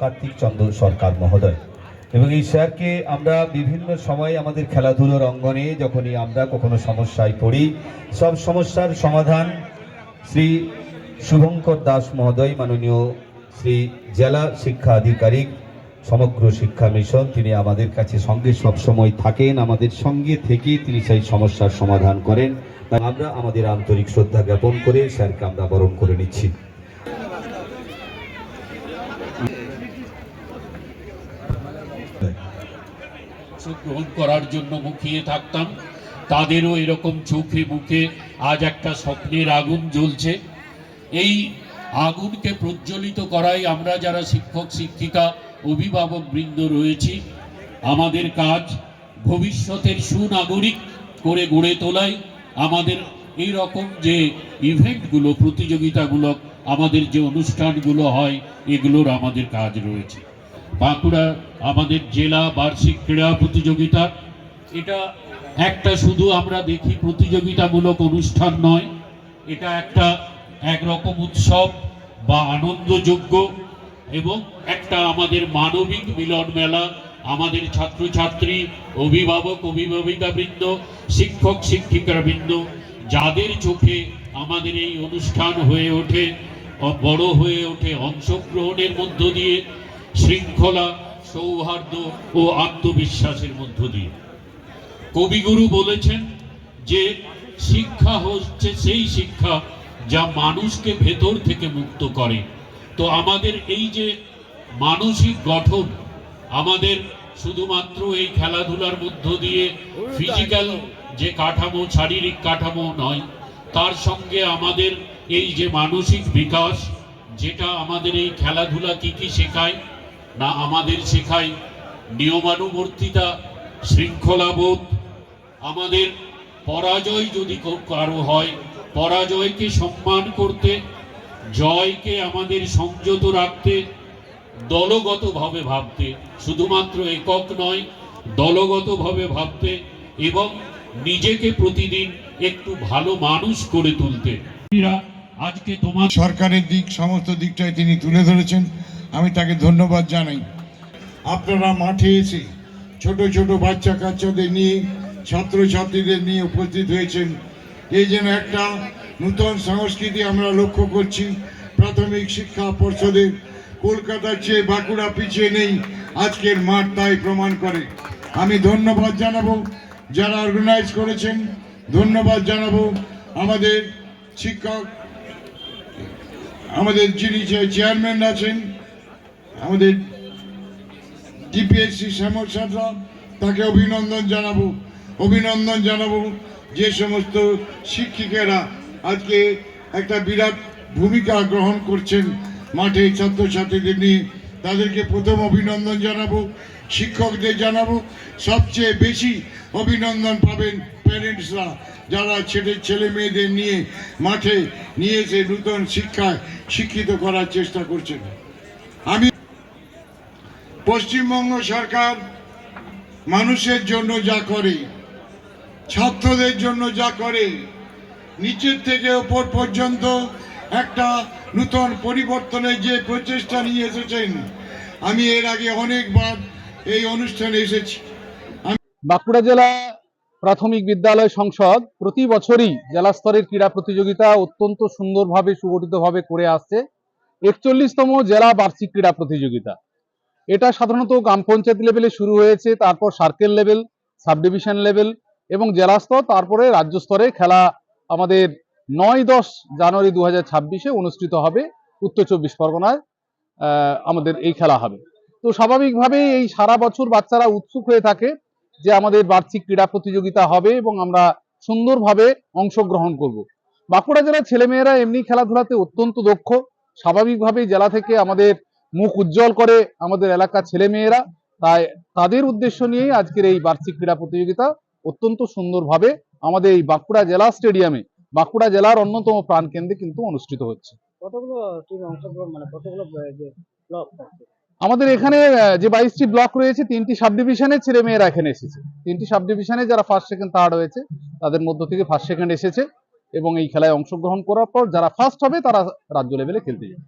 কার্তিক চন্দ্র সরকার মহোদয়। এবং এই স্যারকে আমরা বিভিন্ন সময় আমাদের খেলাধুলোর অঙ্গনে যখনই আমরা কখনো সমস্যায় পড়ি, সব সমস্যার সমাধান শ্রী শুভঙ্কর দাস মহোদয়, মাননীয় শ্রী জেলা শিক্ষা আধিকারিক, সমগ্র শিক্ষা মিশন, তিনি আমাদের কাছে সঙ্গে সব সময় থাকেন, আমাদের সঙ্গে থেকে তিনি সেই সমস্যার সমাধান করেন। আমরা আমাদের আন্তরিক শ্রদ্ধা জ্ঞাপন করে স্যারকে আমরা বরণ করে নিচ্ছি। অংশগ্রহণ করার জন্য মুখিয়ে থাকতাম। তাদেরও এরকম চোখে মুখে আজ একটা স্বপ্নের আগুন জ্বলছে। এই আগুনকে প্রজ্বলিত করাই আমরা যারা শিক্ষক, শিক্ষিকা, অভিভাবক বৃন্দ রয়েছি, আমাদের কাজ ভবিষ্যতের সুনাগরিক করে গড়ে তোলাই। আমাদের এই রকম যে ইভেন্টগুলো প্রতিযোগিতাগুলো আমাদের যে অনুষ্ঠানগুলো হয়, এগুলোর আমাদের কাজ রয়েছে। বাঁকুড়া আমাদের জেলা বার্ষিক ক্রীড়া প্রতিযোগিতা। এটা একটা শুধু আমরা দেখি প্রতিযোগিতামূলক অনুষ্ঠান নয়, এটা একটা একরকম উৎসব বা আনন্দযোগ্য এবং একটা আমাদের মানবিক মিলন মেলা, আমাদের ছাত্রছাত্রী, অভিভাবক অভিভাবিকাবৃন্দ শিক্ষক শিক্ষিকাবৃন্দ যাদের চোখে আমাদের এই অনুষ্ঠান হয়ে ওঠে, বড় হয়ে ওঠে অংশগ্রহণের মধ্য দিয়ে শৃঙ্খলা, সৌহার্দ্য ও আত্মবিশ্বাসের মধ্য দিয়ে। কবিগুরু বলেছেন যে, শিক্ষা হচ্ছে সেই শিক্ষা যা মানুষকে ভেতর থেকে মুক্ত করে। তো আমাদের এই যে মানসিক গঠন, আমাদের শুধুমাত্র এই খেলাধুলার মধ্য দিয়ে ফিজিক্যাল যে কাঠামো, শারীরিক কাঠামো নয়, তার সঙ্গে আমাদের এই যে মানসিক বিকাশ, যেটা আমাদের এই খেলাধুলা কি কি শেখায় না আমাদের শেখায় নিয়মানুবর্তিতা শৃঙ্খলাবোধ। আমাদের পরাজয় যদি কারও হয় পরাজয়কে সম্মান করতে জয়কে আমাদের সংযত রাখতে দলগতভাবে ভাবতে শুধুমাত্র একক নয় দলগতভাবে ভাবতে এবং নিজেকে প্রতিদিন একটু ভালো মানুষ করে তুলতে। আজকে তোমার সরকারের দিক সমস্ত দিকটাই তিনি তুলে ধরেছেন। আমি তাকে ধন্যবাদ জানাই। আপনারা মাঠে এসে ছোট ছোট বাচ্চা কাচ্চাদের নিয়ে, ছাত্রছাত্রীদের নিয়ে উপস্থিত হয়েছেন। এই যেন একটা নূতন সংস্কৃতি আমরা লক্ষ্য করছি। প্রাথমিক শিক্ষা পর্ষদের কলকাতার চেয়ে বাঁকুড়া পিছিয়ে নেই, আজকের মাঠ তাই প্রমাণ করে। আমি ধন্যবাদ জানাব যারা অর্গানাইজ করেছেন, ধন্যবাদ জানাব আমাদের শিক্ষক, আমাদের যিনি চেয়ারম্যান আছেন আমাদের ডিপিএসসি শ্যামল সাঁতরা, তাকে অভিনন্দন জানাব। অভিনন্দন জানাব যে সমস্ত শিক্ষিকেরা আজকে একটা বিরাট ভূমিকা গ্রহণ করছেন মাঠে ছাত্রছাত্রীদের নিয়ে। তাদেরকে প্রথম অভিনন্দন জানাব, শিক্ষকদের জানাব, সবচেয়ে বেশি অভিনন্দন পাবেন প্যারেন্টসরা, যারা ছেলে ছেলে মেয়েদের নিয়ে মাঠে নিয়ে এসে নূতন শিক্ষায় শিক্ষিত করার চেষ্টা করছেন। আমি পশ্চিমবঙ্গ সরকার মানুষের জন্য যা করে, ছাত্রদের জন্য যা করে, নিচের থেকে ওপর পর্যন্ত একটা নূতন পরিবর্তনের যে প্রচেষ্টা নিয়ে এসেছেন, আমি এর আগে অনেকবার এই অনুষ্ঠানে এসেছি। বাঁকুড়া জেলা প্রাথমিক বিদ্যালয় সংসদ প্রতি বছরই জেলা স্তরের ক্রীড়া প্রতিযোগিতা অত্যন্ত সুন্দরভাবে সুগঠিতভাবে করে আসছে। একচল্লিশতম জেলা বার্ষিক ক্রীড়া প্রতিযোগিতা। এটা সাধারণত গ্রাম পঞ্চায়েত লেভেলে শুরু হয়েছে, তারপর circle level subdivision level এবং জেলা স্তর, তারপরে রাজ্য স্তরে খেলা আমাদের নয় দশ জানুয়ারি দু হাজার ছাব্বিশে অনুষ্ঠিত হবে, উত্তর চব্বিশ পরগনায় আমাদের এই খেলা হবে। তো স্বাভাবিকভাবেই এই সারা বছর বাচ্চারা উৎসুক হয়ে থাকে যে আমাদের বার্ষিক ক্রীড়া প্রতিযোগিতা হবে এবং আমরা সুন্দরভাবে অংশগ্রহণ করব। বাঁকুড়া জেলার ছেলেমেয়েরা এমনি খেলাধুলাতে অত্যন্ত দক্ষ। স্বাভাবিকভাবেই জেলা থেকে আমাদের মুখ উজ্জ্বল করে আমাদের এলাকার ছেলেমেয়েরা। তাই তাদের উদ্দেশ্য নিয়েই আজকের এই বার্ষিক ক্রীড়া প্রতিযোগিতা অত্যন্ত সুন্দরভাবে আমাদের এই বাঁকুড়া জেলা স্টেডিয়ামে বাঁকুড়া জেলার অন্যতম প্রাণকেন্দ্রে কিন্তু অনুষ্ঠিত হচ্ছে। কতগুলো টিম অংশগ্রহণ মানে কতগুলো ব্লক আমাদের এখানে যে বাইশটি ব্লক রয়েছে তিনটি সাব ডিভিশনের ছেলে মেয়েরা এখানে এসেছে। তিনটি সাব ডিভিশনে যারা ফার্স্ট সেকেন্ড থার্ড হয়েছে তাদের মধ্য থেকে ফার্স্ট সেকেন্ড এসেছে এবং এই খেলায় অংশগ্রহণ করার পর যারা ফার্স্ট হবে তারা রাজ্য লেভেলে খেলতে যাবে।